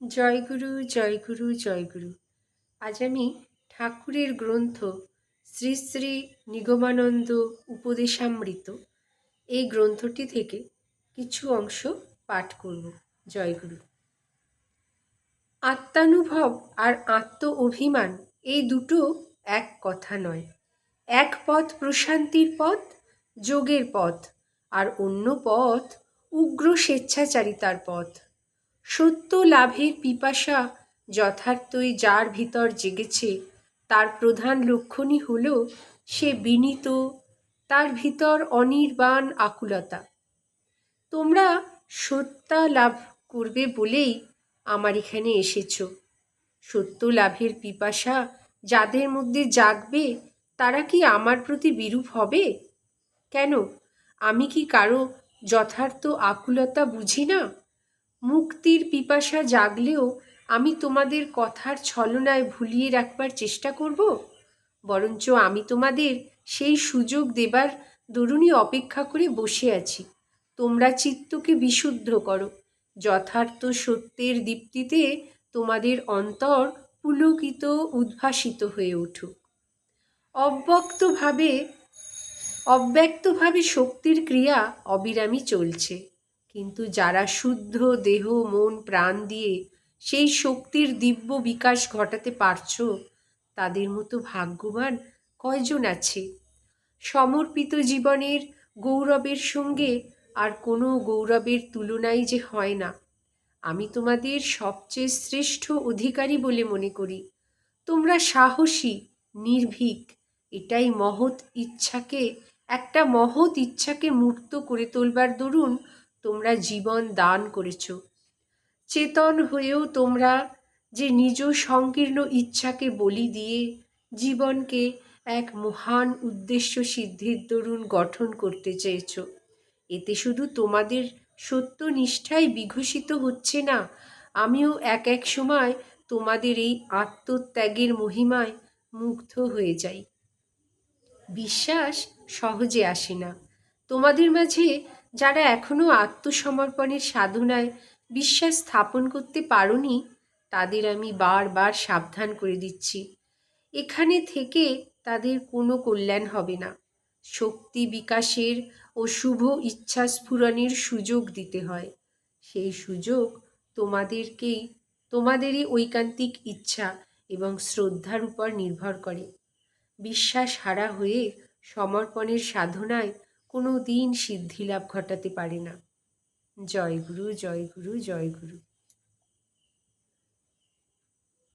জয়গুরু জয়গুরু জয়গুরু আজ আমি ঠাকুরের গ্রন্থ শ্রী শ্রী নিগমানন্দ উপদেশামৃত। এই গ্রন্থটি থেকে কিছু অংশ পাঠ করব। জয়গুরু আত্মানুভব আর আত্ম অভিমান এই দুটো এক কথা নয়। এক পথ প্রশান্তির পথ, যোগের পথ, আর অন্য পথ উগ্র স্বেচ্ছাচারিতার পথ। সত্য লাভের পিপাসা যথার্থই যার ভিতর জেগেছে, তার প্রধান লক্ষণই হল সে বিনীত, তার ভিতর অনির্বাণ আকুলতা। তোমরা সত্যা লাভ করবে বলেই আমার এখানে এসেছ। সত্য লাভের পিপাসা যাদের মধ্যে জাগবে, তারা কি আমার প্রতি বিরূপ হবে? কেন? আমি কি কারও যথার্থ আকুলতা বুঝি না? মুক্তির পিপাসা জাগলেও আমি তোমাদের কথার ছলনায় ভুলিয়ে রাখবার চেষ্টা করব? বরঞ্চ আমি তোমাদের সেই সুযোগ দেবার দরুণই অপেক্ষা করে বসে আছি। তোমরা চিত্তকে বিশুদ্ধ করো। যথার্থ সত্যের দীপ্তিতে তোমাদের অন্তর পুলকিত, উদ্ভাসিত হয়ে উঠুক। অব্যক্তভাবে অব্যক্তভাবে শক্তির ক্রিয়া অবিরামী চলছে। কিন্তু যারা শুদ্ধ দেহ, মন, প্রাণ দিয়ে সেই শক্তির দিব্য বিকাশ ঘটাতে পারছ, তাদের মতো ভাগ্যবান কয়জন আছে? সমর্পিত জীবনের গৌরবের সঙ্গে আর কোনো গৌরবের তুলনাই যে হয় না। আমি তোমাদের সবচেয়ে শ্রেষ্ঠ অধিকারী বলে মনে করি। তোমরা সাহসী, নির্ভীক, এটাই মহৎ ইচ্ছাকে, একটা মহৎ ইচ্ছাকে মূর্ত করে তোলবার দরুন তোমরা জীবন দান করেছ। চেতন হয়েও তোমরা যে নিজ সংকীর্ণ ইচ্ছাকে বলি দিয়ে জীবনকে এক মহান উদ্দেশ্য সিদ্ধির দরুন গঠন করতে চেয়েছ। এতে শুধু তোমাদের সত্য নিষ্ঠাই বিঘোষিত হচ্ছে না, আমিও এক এক সময় তোমাদের এই আত্মত্যাগের মহিমায় মুগ্ধ হয়ে যাই। বিশ্বাস সহজে আসে না। তোমাদের মাঝে যারা এখনও আত্মসমর্পণের সাধনায় বিশ্বাস স্থাপন করতে পারোনি, তাদের আমি বারবার সাবধান করে দিচ্ছি। এখানে থেকে তাদের কোনো কল্যাণ হবে না। শক্তি বিকাশের ও শুভ ইচ্ছা স্ফুরণের সুযোগ দিতে হয়। সেই সুযোগ তোমাদেরকেই, তোমাদেরই ঐকান্তিক ইচ্ছা এবং শ্রদ্ধার উপর নির্ভর করে। বিশ্বাস হারা হয়ে সমর্পণের সাধনায় কোনো দিন সিদ্ধি লাভ ঘটাতে পারে না। জয় গুরু জয় গুরু জয় গুরু